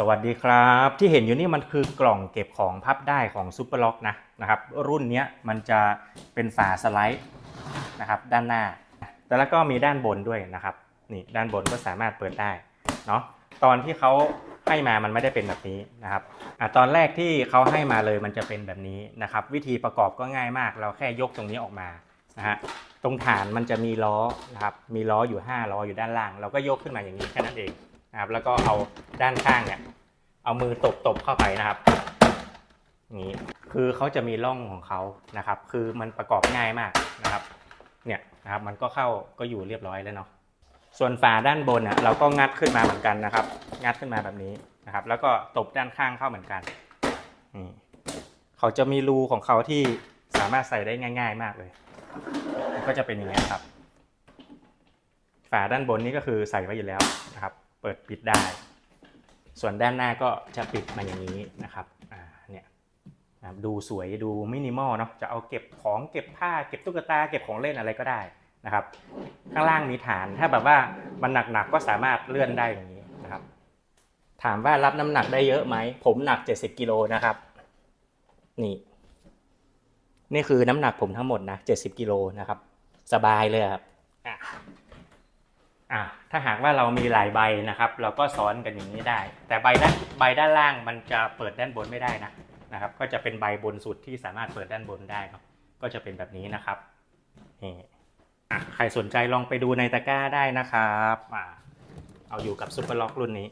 สวัสดีครับ ที่เห็นอยู่นี่มันคือกล่องเก็บของพับได้ของซูเปอร์ล็อกนะนะครับรุ่นนี้มันจะเป็นฝาสไลด์นะครับด้านหน้า แต่แล้วก็มีด้านบนด้วยนะครับนี่ด้านบนก็สามารถเปิดได้เนาะตอนที่เขาให้มามันไม่ได้เป็นแบบนี้นะครับอะตอนแรกที่เขาให้มาเลยมันจะเป็นแบบนี้นะครับ วิธีประกอบก็ง่ายมาก เราแค่ยกตรงนี้ออกมานะฮะตรงฐานมันจะมีล้อนะครับมีล้ออยู่ 5 ล้ออยู่ด้านล่าง เราก็ยกขึ้นมาอย่างนี้แค่นั้นเองนะครับแล้วก็เอาด้านข้างเนี่ย เอามือตบตบๆเข้าไปนะครับนี่คือเขาจะมีร่องของเขานะครับ คือมันประกอบง่ายมากนะครับ เนี่ยนะครับมันก็เข้าก็อยู่เรียบร้อยแล้วเนาะส่วนฝาด้านบนอะเราก็งัดขึ้นมาเหมือนกันนะครับ งัดขึ้นมาแบบนี้นะครับ แล้วก็ตบด้านข้างเข้าเหมือนกันนี่เขาจะมีรูของเขาที่สามารถใส่ได้ง่าย ๆ มากเลยก็จะเป็นอย่างนี้ครับ ฝาด้านบนนี้ก็คือใส่ไว้อยู่แล้วนะครับ เปิดปิดได้ ส่วนด้านหน้าก็จะปิดมาอย่างนี้นะครับอ่าเนี่ยดูสวยดูมินิมอลเนาะจะเอาเก็บของเก็บผ้าเก็บตุ๊กตาเก็บของเล่นอะไรก็ได้นะครับ ข้างล่างมีฐานถ้าแบบว่ามันหนักๆก็สามารถเลื่อนได้อย่างนี้นะครับ ถามว่ารับน้ำหนักได้เยอะไหม ผมหนัก 70กิโลนะครับ นี่ นี่คือน้ำหนักผมทั้งหมดนะ70กิโลนะครับ สบายเลยครับ อะถ้าหากว่าเรามีหลายใบนะครับ เราก็ซ้อนกันอย่างนี้ได้ แต่ใบด้านใบด้านล่างมันจะเปิดด้านบนไม่ได้นะนะครับ ก็จะเป็นใบบนสุดที่สามารถเปิดด้านบนได้เนาะก็จะเป็นแบบนี้นะครับนี่อะใครสนใจลองไปดูในตะกร้าได้นะครับอะเอาอยู่กับซุปเปอร์ล็อกรุ่นนี้